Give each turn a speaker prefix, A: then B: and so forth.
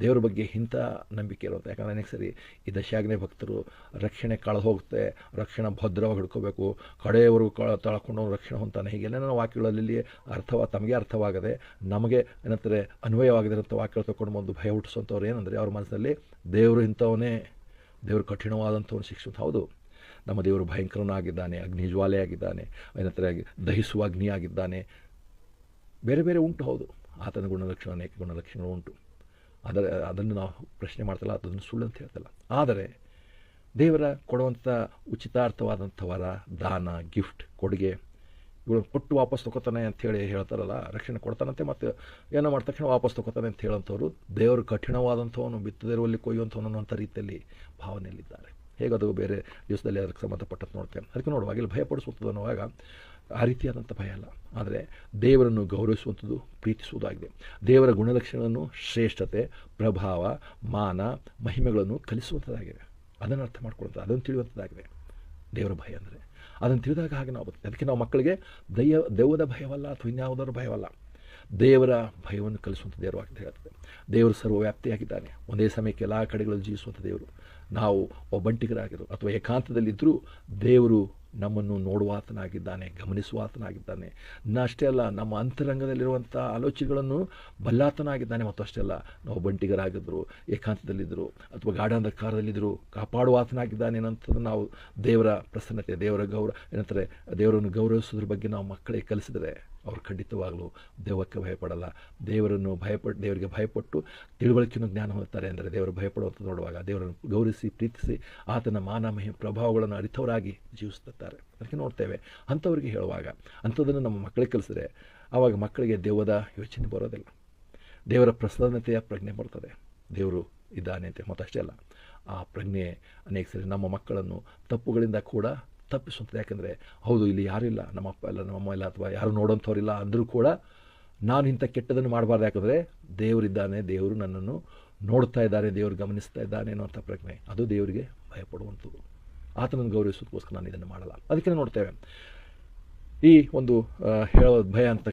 A: ದೇವರ ಬಗ್ಗೆ ಇಂಥ ನಂಬಿಕೆ ಇರುತ್ತೆ. ಯಾಕಂದರೆ ಅನೇಕ ಸರಿ ಈ ದಶಾಗ್ನೇ ಭಕ್ತರು ರಕ್ಷಣೆ ಕಳೆದು ಹೋಗುತ್ತೆ, ರಕ್ಷಣೆ ಭದ್ರವಾಗಿ ಹಿಡ್ಕೋಬೇಕು ಕಡೆಯವರೆಗೂ ಕಳ ತಳ್ಕೊಂಡು ರಕ್ಷಣೆ ಹೊಂತಾನೆ ಹೀಗೆಲ್ಲ ವಾಕ್ಯಗಳಲ್ಲಿ ಅರ್ಥವ, ತಮಗೆ ಅರ್ಥವಾಗದೆ ನಮಗೆ ಏನಂತಾರೆ ಅಂತ ವಾಕ್ಯಗಳು ತಗೊಂಡು ಬಂದು ಭಯ ಹುಟ್ಟಿಸುವಂಥವ್ರು ಏನಂದರೆ ಅವ್ರ ಮನಸ್ಸಲ್ಲಿ ದೇವರು ಇಂಥವನೇ, ದೇವರು ಕಠಿಣವಾದಂಥವನು ಶಿಕ್ಷಣ ಹೌದು. ನಮ್ಮ ದೇವರು ಭಯಂಕರನಾಗಿದ್ದಾನೆ ಅಗ್ನಿ ಜ್ವಾಲೆಯಾಗಿದ್ದಾನೆ ಏನಂತಾರೆ ದಹಿಸುವ ಅಗ್ನಿಯಾಗಿದ್ದಾನೆ. ಬೇರೆ ಬೇರೆ ಉಂಟು, ಹೌದು. ಆತನ ಗುಣಲಕ್ಷಣ, ಅನೇಕ ಗುಣಲಕ್ಷಣಗಳು ಉಂಟು. ಅದರ, ಅದನ್ನು ನಾವು ಪ್ರಶ್ನೆ ಮಾಡ್ತಲ್ಲ, ಅದನ್ನು ಸುಳ್ಳು ಅಂತ ಹೇಳ್ತಲ್ಲ. ಆದರೆ, ದೇವರ ಕೊಡುವಂಥ ಉಚಿತಾರ್ಥವಾದಂಥ ವರ, ದಾನ ಗಿಫ್ಟ್ ಕೊಡುಗೆ, ಇವಳು ಕೊಟ್ಟು ವಾಪಸ್ ತಗೋತಾನೆ ಅಂಥೇಳಿ ಹೇಳ್ತಾರಲ್ಲ, ರಕ್ಷಣೆ ಕೊಡ್ತಾನಂತೆ ಮತ್ತು ಏನೋ ಮಾಡಿದ ತಕ್ಷಣ ವಾಪಸ್ ತಗೋತಾನೆ ಅಂತ ಹೇಳೋಂಥವ್ರು, ದೇವರು ಕಠಿಣವಾದಂಥವನು ಬಿತ್ತದಿರುವಲ್ಲಿ ಕೊಯ್ಯುವಂಥವನು ಅನ್ನೋಂಥ ರೀತಿಯಲ್ಲಿ ಭಾವನೆಯಲ್ಲಿದ್ದಾರೆ. ಹೇಗದು ಬೇರೆ ದಿವಸದಲ್ಲಿ ಅದಕ್ಕೆ ಸಂಬಂಧಪಟ್ಟದ್ದು ನೋಡ್ತೇನೆ. ಅದಕ್ಕೆ ನೋಡುವಾಗ ಇಲ್ಲಿ ಭಯಪಡಿಸುವಂಥದ್ದು ಅನ್ನುವಾಗ ಆ ರೀತಿಯಾದಂಥ ಭಯ ಅಲ್ಲ. ಆದರೆ ದೇವರನ್ನು ಗೌರವಿಸುವಂಥದ್ದು ಪ್ರೀತಿಸುವುದಾಗಿದೆ. ದೇವರ ಗುಣಲಕ್ಷಣಗಳನ್ನು ಶ್ರೇಷ್ಠತೆ, ಪ್ರಭಾವ, ಮಾನ, ಮಹಿಮೆಗಳನ್ನು ಕಲಿಸುವಂಥದ್ದಾಗಿದೆ. ಅದನ್ನು ಅರ್ಥ ಮಾಡ್ಕೊಳ್ಳೋದು ಅದನ್ನು ತಿಳಿಯುವಂಥದ್ದಾಗಿದೆ. ದೇವರ ಭಯ ಅಂದರೆ. ಅದನ್ನು ತಿಳಿದಾಗ ಹಾಗೆ ನಾವು ಅದಕ್ಕೆ ನಾವು ಮಕ್ಕಳಿಗೆ ದೈವ, ದೆವ್ವದ ಭಯವಲ್ಲ ಅಥವಾ ಇನ್ಯಾವುದರ ಭಯವಲ್ಲ. ದೇವರ ಭಯವನ್ನು ಕಲಿಸುವಂಥ ದೇವರು ಅಂತ ಹೇಳ್ತದೆ ದೇವರು ಸರ್ವವ್ಯಾಪ್ತಿಯಾಗಿದ್ದಾನೆ. ಒಂದೇ ಸಮಯಕ್ಕೆ ಎಲ್ಲ ಕಡೆಗಳಲ್ಲಿ ಜೀವಿಸುವಂಥ ದೇವರು. ನಾವು ಒಬ್ಬಂಟಿಗರಾಗಿರು ಅಥವಾ ಏಕಾಂತದಲ್ಲಿದ್ದರೂ ದೇವರು ನಮ್ಮನ್ನು ನೋಡುವಾತನಾಗಿದ್ದಾನೆ, ಗಮನಿಸುವಾತನಾಗಿದ್ದಾನೆ. ಅಷ್ಟೇ ಅಲ್ಲ, ನಮ್ಮ ಅಂತರಂಗದಲ್ಲಿರುವಂಥ ಆಲೋಚನೆಗಳನ್ನು ಬಲ್ಲಾತನಾಗಿದ್ದಾನೆ ಮತ್ತು ಅಷ್ಟೇ ಅಲ್ಲ, ನಾವು ಬಂಟಿಗರಾಗಿದ್ದರು, ಏಕಾಂತದಲ್ಲಿದ್ದರು, ಅಥವಾ ಗಾಢಾಂಧಕಾರದಲ್ಲಿದ್ದರು, ಕಾಪಾಡುವಾತನಾಗಿದ್ದಾನೆ ಏನಂತದ್ದು ನಾವು ದೇವರ ಪ್ರಸನ್ನತೆ, ದೇವರ ಗೌರವ ಏನಂತಾರೆ, ದೇವರನ್ನು ಗೌರವಿಸೋದ್ರ ಬಗ್ಗೆ ನಾವು ಮಕ್ಕಳಿಗೆ ಕಲಿಸಿದರೆ ಅವ್ರು ಖಂಡಿತವಾಗಲೂ ದೇವಕ್ಕೆ ಭಯಪಡಲ್ಲ. ದೇವರನ್ನು ಭಯಪಟ್ಟು ದೇವರಿಗೆ ಭಯಪಟ್ಟು ತಿಳುವಳಿಕೆಯನ್ನು ಜ್ಞಾನ ಹೊಂದುತ್ತಾರೆ ಅಂದರೆ ದೇವರು ಭಯಪಡುವಂಥ ನೋಡುವಾಗ ದೇವರನ್ನು ಗೌರವಿಸಿ, ಪ್ರೀತಿಸಿ, ಆತನ ಮಾನ ಪ್ರಭಾವಗಳನ್ನು ಅರಿತವರಾಗಿ ಜೀವಿಸುತ್ತಾರೆ. ಅದಕ್ಕೆ ನೋಡ್ತೇವೆ. ಅಂಥವ್ರಿಗೆ ಹೇಳುವಾಗ, ಅಂಥದ್ದನ್ನು ನಮ್ಮ ಮಕ್ಕಳಿಗೆ ಕಲಿಸಿದ್ರೆ ಆವಾಗ ಮಕ್ಕಳಿಗೆ ದೇವದ ಯೋಚನೆ ಬರೋದಿಲ್ಲ. ದೇವರ ಪ್ರಸನ್ನತೆಯ ಪ್ರಜ್ಞೆ ಬರ್ತದೆ. ದೇವರು ಇದ್ದಾನೆ ಅಂತ ಮತ್ತಷ್ಟೇ ಅಲ್ಲ. ಆ ಪ್ರಜ್ಞೆ ಅನೇಕ ಸರಿ ನಮ್ಮ ಮಕ್ಕಳನ್ನು ತಪ್ಪುಗಳಿಂದ ಕೂಡ ತಪ್ಪಿಸುತ್ತದೆ ಯಾಕಂದರೆ, ಹೌದು, ಇಲ್ಲಿ ಯಾರಿಲ್ಲ ನಮ್ಮ ಅಪ್ಪ ಇಲ್ಲ, ನಮ್ಮ ಅಮ್ಮ ಇಲ್ಲ, ಅಥವಾ ಯಾರು ನೋಡೋಂಥವ್ರಿಲ್ಲ ಅಂದರೂ ಕೂಡ ನಾನು ಇಂಥ ಕೆಟ್ಟದನ್ನು ಮಾಡಬಾರ್ದು. ಯಾಕಂದರೆ ದೇವರಿದ್ದಾನೆ ದೇವರು ನನ್ನನ್ನು ನೋಡ್ತಾ ಇದ್ದಾನೆ ದೇವರು ಗಮನಿಸ್ತಾ ಇದ್ದಾನೆ ಅನ್ನೋಂಥ ಪ್ರಜ್ಞೆ. ಅದು ದೇವರಿಗೆ ಭಯಪಡುವಂಥದ್ದು. ಆತನನ್ನು ಗೌರವಿಸೋದಕ್ಕೋಸ್ಕರ ನಾನು ಇದನ್ನು ಮಾಡಲ್ಲ. ಅದಕ್ಕೆ ನೋಡ್ತೇವೆ. ಈ ಒಂದು ಹೇಳೋದು ಭಯ ಅಂತ